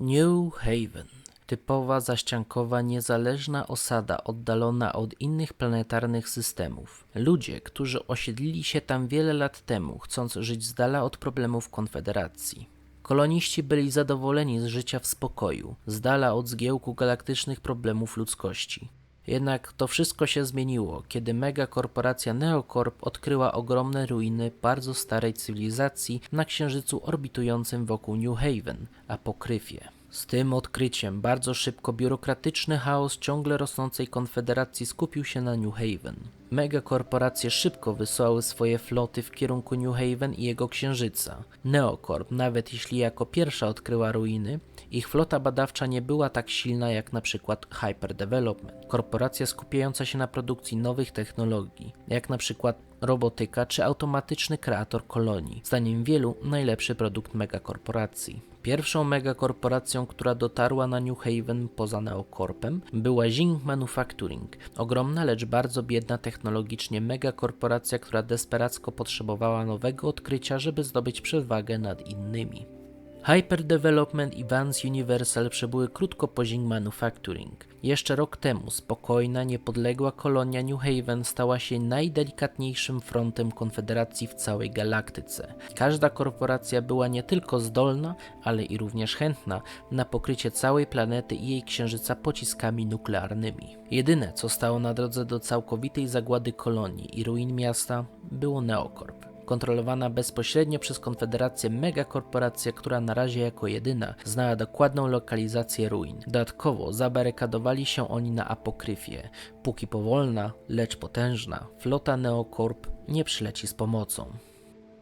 New Haven. Typowa, zaściankowa, niezależna osada oddalona od innych planetarnych systemów. Ludzie, którzy osiedlili się tam wiele lat temu, chcąc żyć z dala od problemów Konfederacji. Koloniści byli zadowoleni z życia w spokoju, z dala od zgiełku galaktycznych problemów ludzkości. Jednak to wszystko się zmieniło, kiedy megakorporacja Neocorp odkryła ogromne ruiny bardzo starej cywilizacji na księżycu orbitującym wokół New Haven, Apokryfie. Z tym odkryciem bardzo szybko biurokratyczny chaos ciągle rosnącej konfederacji skupił się na New Haven. Megakorporacje szybko wysłały swoje floty w kierunku New Haven i jego księżyca. Neocorp, nawet jeśli jako pierwsza odkryła ruiny, ich flota badawcza nie była tak silna jak na przykład Hyperdevelopment, korporacja skupiająca się na produkcji nowych technologii, jak na przykład robotyka czy automatyczny kreator kolonii, zdaniem wielu najlepszy produkt megakorporacji. Pierwszą megakorporacją, która dotarła na New Haven poza Neocorpem, była Zing Manufacturing, ogromna, lecz bardzo biedna technologicznie megakorporacja, która desperacko potrzebowała nowego odkrycia, żeby zdobyć przewagę nad innymi. Hyperdevelopment i Vance Universal przebyły krótko po Zing Manufacturing. Jeszcze rok temu spokojna, niepodległa kolonia New Haven stała się najdelikatniejszym frontem Konfederacji w całej galaktyce. Każda korporacja była nie tylko zdolna, ale i również chętna na pokrycie całej planety i jej księżyca pociskami nuklearnymi. Jedyne, co stało na drodze do całkowitej zagłady kolonii i ruin miasta, było Neocorp kontrolowana bezpośrednio przez Konfederację megakorporacja, która na razie jako jedyna znała dokładną lokalizację ruin. Dodatkowo zabarykadowali się oni na apokryfie. Póki powolna, lecz potężna, flota Neocorp nie przyleci z pomocą.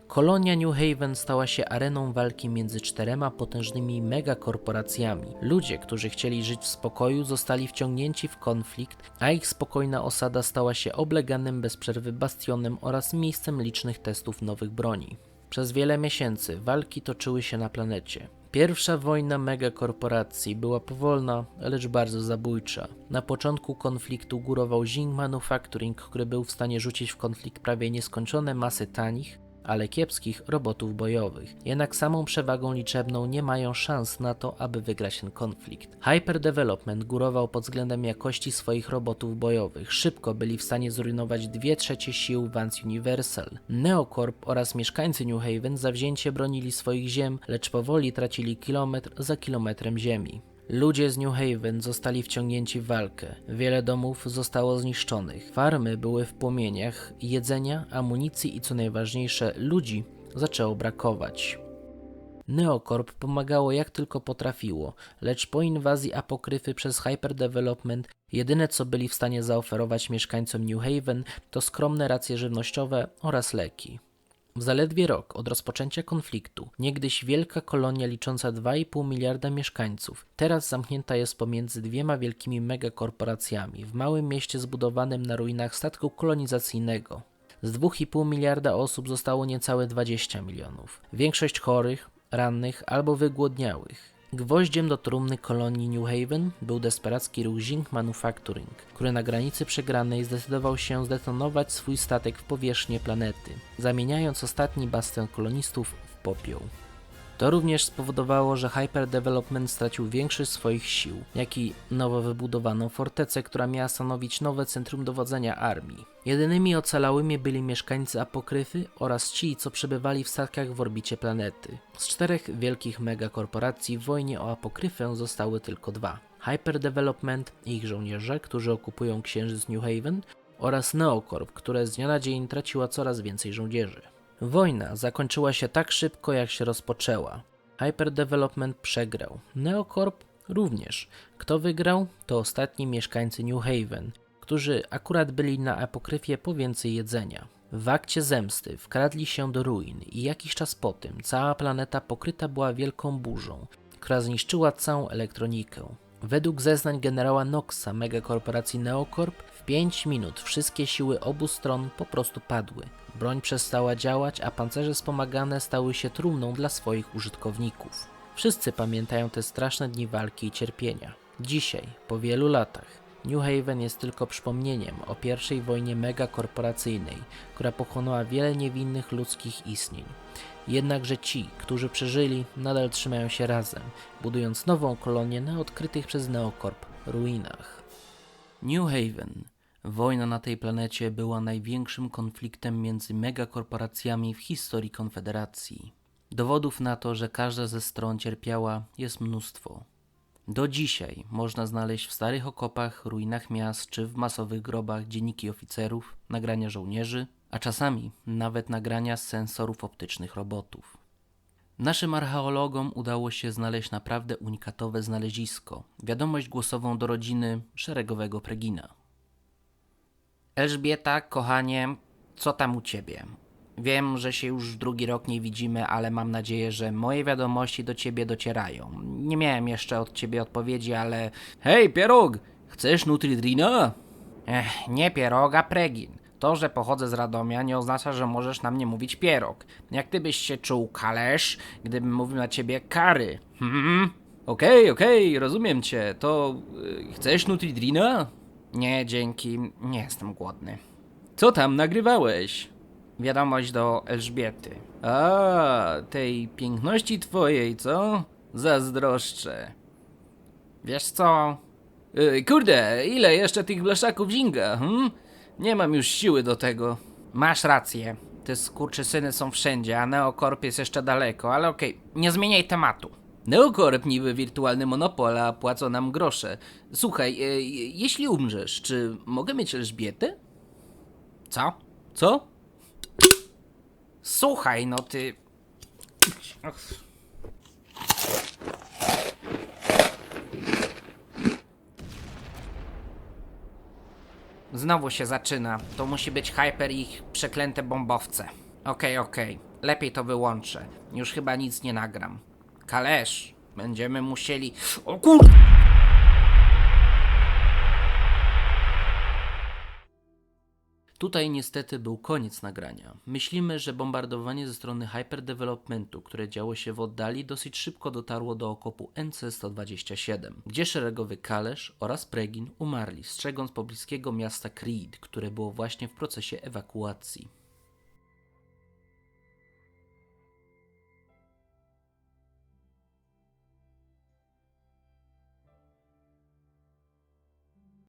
Kolonia New Haven stała się areną walki między czterema potężnymi megakorporacjami. Ludzie, którzy chcieli żyć w spokoju, zostali wciągnięci w konflikt, a ich spokojna osada stała się obleganym bez przerwy bastionem oraz miejscem licznych testów nowych broni. Przez wiele miesięcy walki toczyły się na planecie. Pierwsza wojna megakorporacji była powolna, lecz bardzo zabójcza. Na początku konfliktu górował Zing Manufacturing, który był w stanie rzucić w konflikt prawie nieskończone masy tanich, ale kiepskich robotów bojowych. Jednak samą przewagą liczebną nie mają szans na to, aby wygrać ten konflikt. Hyperdevelopment górował pod względem jakości swoich robotów bojowych. Szybko byli w stanie zrujnować dwie trzecie sił Vance Universal. Neocorp oraz mieszkańcy New Haven zawzięcie bronili swoich ziem, lecz powoli tracili kilometr za kilometrem ziemi. Ludzie z New Haven zostali wciągnięci w walkę. Wiele domów zostało zniszczonych. Farmy były w płomieniach, jedzenia, amunicji i co najważniejsze, ludzi zaczęło brakować. Neocorp pomagało jak tylko potrafiło, lecz po inwazji apokryfy przez Hyperdevelopment jedyne co byli w stanie zaoferować mieszkańcom New Haven to skromne racje żywnościowe oraz leki. W zaledwie rok od rozpoczęcia konfliktu, niegdyś wielka kolonia licząca 2,5 miliarda mieszkańców, teraz zamknięta jest pomiędzy dwiema wielkimi megakorporacjami w małym mieście zbudowanym na ruinach statku kolonizacyjnego. Z 2,5 miliarda osób zostało niecałe 20 milionów. Większość chorych, rannych albo wygłodniałych. Gwoździem do trumny kolonii New Haven był desperacki ruch Zing Manufacturing, który na granicy przegranej zdecydował się zdetonować swój statek w powierzchnię planety, zamieniając ostatni bastion kolonistów w popiół. To również spowodowało, że Hyperdevelopment stracił większość swoich sił, jak i nowo wybudowaną fortecę, która miała stanowić nowe centrum dowodzenia armii. Jedynymi ocalałymi byli mieszkańcy Apokryfy oraz ci, co przebywali w statkach w orbicie planety. Z czterech wielkich megakorporacji w wojnie o Apokryfę zostały tylko dwa. Hyperdevelopment i ich żołnierze, którzy okupują księżyc New Haven oraz Neocorp, które z dnia na dzień traciła coraz więcej żołnierzy. Wojna zakończyła się tak szybko, jak się rozpoczęła. Hyperdevelopment przegrał. Neocorp również. Kto wygrał? To ostatni mieszkańcy New Haven, którzy akurat byli na apokryfie po więcej jedzenia. W akcie zemsty wkradli się do ruin i jakiś czas po tym cała planeta pokryta była wielką burzą, która zniszczyła całą elektronikę. Według zeznań generała Knoxa megakorporacji Neocorp w 5 minut wszystkie siły obu stron po prostu padły. Broń przestała działać, a pancerze wspomagane stały się trumną dla swoich użytkowników. Wszyscy pamiętają te straszne dni walki i cierpienia. Dzisiaj, po wielu latach, New Haven jest tylko przypomnieniem o pierwszej wojnie megakorporacyjnej, która pochłonęła wiele niewinnych ludzkich istnień. Jednakże ci, którzy przeżyli, nadal trzymają się razem, budując nową kolonię na odkrytych przez Neocorp ruinach. New Haven. Wojna na tej planecie była największym konfliktem między megakorporacjami w historii Konfederacji. Dowodów na to, że każda ze stron cierpiała, jest mnóstwo. Do dzisiaj można znaleźć w starych okopach, ruinach miast czy w masowych grobach dzienniki oficerów, nagrania żołnierzy, a czasami nawet nagrania z sensorów optycznych robotów. Naszym archeologom udało się znaleźć naprawdę unikatowe znalezisko wiadomość głosową do rodziny szeregowego Pregina. Elżbieta, kochanie, co tam u ciebie? Wiem, że się już drugi rok nie widzimy, ale mam nadzieję, że moje wiadomości do ciebie docierają. Nie miałem jeszcze od ciebie odpowiedzi, ale. Hej, pierog! Chcesz Nutridrina? Ech, nie pieroga, pregin. To, że pochodzę z Radomia, nie oznacza, że możesz na mnie mówić pierog. Jak ty byś się czuł kalesz, gdybym mówił na ciebie kary? Hmm? Okej, okej, rozumiem cię. To. y, chcesz Nutridrina? Nie, dzięki, nie jestem głodny. Co tam nagrywałeś? Wiadomość do Elżbiety. A, tej piękności twojej, co? Zazdroszczę. Wiesz co? Yy, kurde, ile jeszcze tych blaszaków zinga, hm? Nie mam już siły do tego. Masz rację. Te skurczysyny są wszędzie, a Neokorp jest jeszcze daleko, ale okej, nie zmieniaj tematu. Neokorp niby wirtualny monopol, a płacą nam grosze. Słuchaj, yy, jeśli umrzesz, czy mogę mieć Elżbietę? Co? Co? Słuchaj, no ty. Och. Znowu się zaczyna. To musi być Hyper i ich przeklęte bombowce. Okej, okej. Lepiej to wyłączę. Już chyba nic nie nagram. Kalesz, będziemy musieli. O kur... Tutaj niestety był koniec nagrania. Myślimy, że bombardowanie ze strony Hyperdevelopmentu, które działo się w oddali, dosyć szybko dotarło do okopu NC-127, gdzie szeregowy Kalesz oraz Pregin umarli, strzegąc pobliskiego miasta Creed, które było właśnie w procesie ewakuacji.